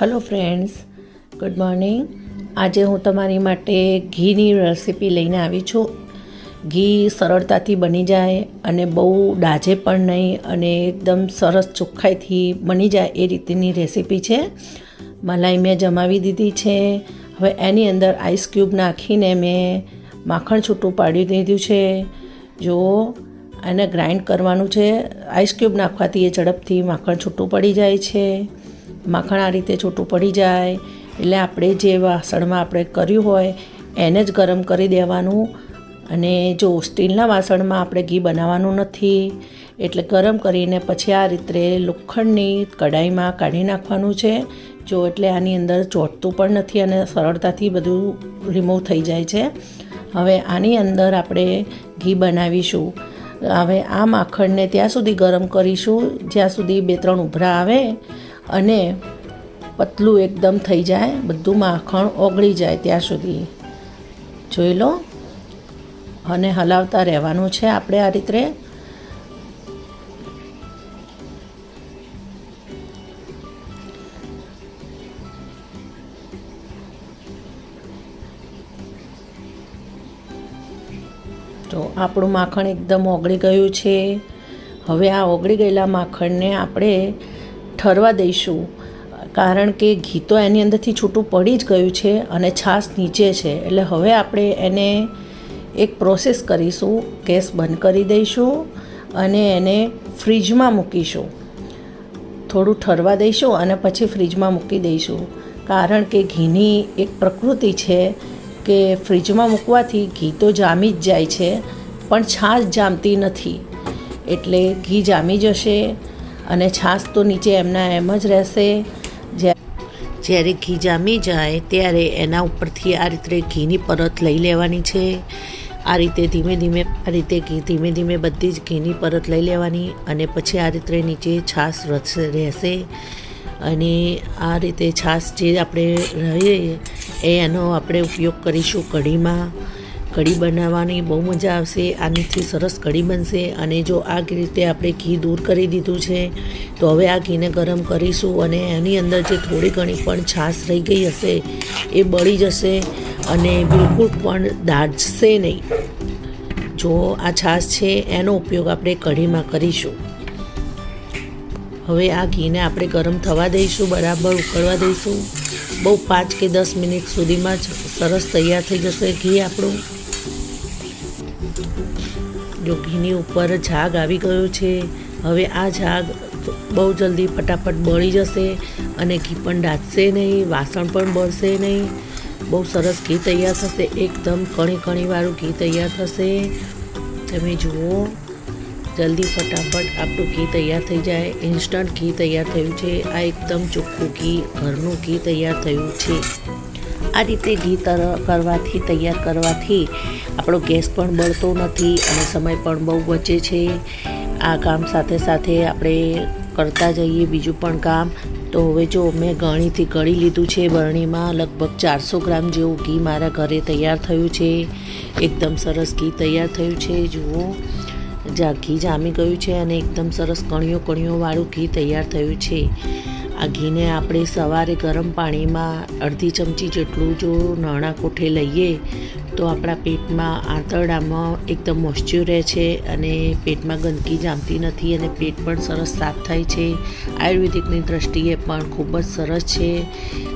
Hello friends good morning આજે હું તમારી માટે ઘીની રેસિપી લઈને આવી છું. ઘી સરળતાથી બની જાય અને બહુ ડાજે પણ નહીં અને એકદમ સરસ ચોખ્ખાઈથી બની જાય એ રીતની રેસીપી છે. મલાઈ મેં જમાવી દીધી છે. હવે એની અંદર આઈસ ક્યુબ નાખીને મેં માખણ છૂટું પાડી દીધું છે. જો એને ગ્રાઇન્ડ કરવાનું છે આઈસ ક્યુબ નાખવાથી એ ઝડપથી માખણ છૂટું પડી જાય છે. માખણ આ રીતે છૂટું પડી જાય, એટલે આપણે જે વાસણમાં આપણે કર્યું હોય, એને જ ગરમ કરી દેવાનું. અને જો સ્ટીલના વાસણમાં આપણે ઘી બનાવવાનું નથી, એટલે ગરમ કરીને પછી આ રીતે લોખંડની કઢાઈમાં કાઢી નાખવાનું છે. જો એટલે આની અંદર ચોંટતું પણ નથી અને સરળતાથી બધું રિમૂવ થઈ જાય છે. હવે આની અંદર આપણે ઘી બનાવીશું. હવે આ માખણને ત્યાં સુધી ગરમ કરીશું. જ્યાં સુધી બે ત્રણ ઉભરા આવે અને પતલું એકદમ થઈ જાય, બધું માખણ ઓગળી જાય ત્યાં સુધી. જોઈ લો, અને હલાવતા રહેવાનું છે આપણે આ રીતે. તો આપણું માખણ એકદમ ઓગળી ગયું છે. હવે આ ઓગળી ગયેલા માખણને આપણે ઠરવા દઈશું. કારણ કે ઘી તો એની અંદરથી છૂટું પડી જ ગયું છે અને છાશ નીચે છે. એટલે હવે આપણે એને એક પ્રોસેસ કરીશું. ગેસ બંધ કરી દઈશું અને એને ફ્રીજમાં મૂકીશું. થોડું ઠરવા દઈશું અને પછી ફ્રીજમાં મૂકી દઈશું. કારણ કે ઘીની એક પ્રકૃતિ છે કે ફ્રીજમાં મૂકવાથી ઘી તો જામી જ જાય છે, પણ છાશ જામતી નથી. એટલે ઘી જામી જશે અને છાશ તો નીચે એમના એમ જ રહેશે. જ્યારે ઘી જામી જાય ત્યારે એના ઉપરથી આ રીતે ઘીની પરત લઈ લેવાની છે. આ રીતે ધીમે ધીમે, આ રીતે ઘી ધીમે ધીમે બધી જ ઘીની પરત લઈ લેવાની અને પછી આ રીતે નીચે છાશ રહેશે. અને આ રીતે છાશ જે આપણે રહીએ એ એનો આપણે ઉપયોગ કરીશું કઢીમાં. કઢી બનાવવાની, બહુ મજા આવશે. આનીથી સરસ કઢી બનશે. અને જો આ રીતે આપણે ઘી દૂર કરી દીધું છે, તો હવે આ ઘીને ગરમ કરીશું અને એની અંદર જે થોડી ઘણી પણ છાશ રહી ગઈ હશે, એ બળી જશે અને બિલકુલ પણ દાઝશે નહીં. જો આ છાશ છે, એનો ઉપયોગ આપણે કઢીમાં કરીશું. હવે આ ઘીને આપણે ગરમ થવા દઈશું, બરાબર ઉકળવા દઈશું. બહુ પાંચ કે દસ મિનિટ સુધીમાં જ સરસ તૈયાર થઈ જશે ઘી આપણું. જો ઘીની ઉપર ઝાગ આવી ગયો છે. હવે આ ઝાગ બહુ જલ્દી ફટાફટ બળી જશે અને ઘી પણ દાઝશે નહીં, વાસણ પણ બળશે નહીં. બહુ સરસ ઘી તૈયાર થશે. એકદમ કણી કણીવાળું ઘી તૈયાર થશે. તમે જુઓ, જલ્દી ફટાફટ આપણું ઘી તૈયાર થઈ જાય. ઇન્સ્ટન્ટ ઘી તૈયાર થયું છે. આ એકદમ ચોખ્ખું ઘી, ઘરનું ઘી તૈયાર થયું છે. આ રીતે ઘી તર, કરવાથી, તૈયાર કરવાથી આપણો ગેસ પણ બળતો નથી અને સમય પણ બહુ બચે છે. આ કામ સાથે સાથે આપણે કરતા જઈએ બીજું પણ કામ. તો હવે જો મેં ગણીથી ગળી લીધું છે બરણીમાં, લગભગ ચારસો ગ્રામ જેવું ઘી મારા ઘરે તૈયાર થયું છે. એકદમ સરસ ઘી તૈયાર થયું છે, જુઓ. જા, ઘી જામી ગયું છે અને એકદમ સરસ કણિયો કણિયોવાળું ઘી તૈયાર થયું છે. આ ઘીને આપણે સવારે ગરમ પાણીમાં અડધી ચમચી જેટલું જો નાણાં કોઠે લઈએ, તો આપણા પેટમાં આંતરડામાં એકદમ મોઇશ્ચર રહે છે અને પેટમાં ગંદકી જામતી નથી અને પેટ પણ સરસ સાફ થાય છે. આયુર્વેદિકની દ્રષ્ટિએ પણ ખૂબ જ સરસ છે.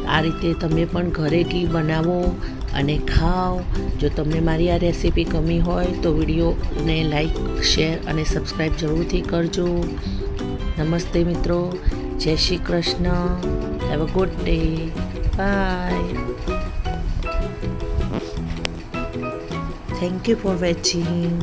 આ રીતે તમે પણ ઘરે ઘી બનાવો અને ખાઓ. જો તમને મારી આ રેસીપી ગમી હોય, તો વિડીયોને લાઈક, શેર અને સબસ્ક્રાઈબ જરૂરથી કરજો. નમસ્તે મિત્રો. જય Shri Krishna. Have a good day bye thank you for watching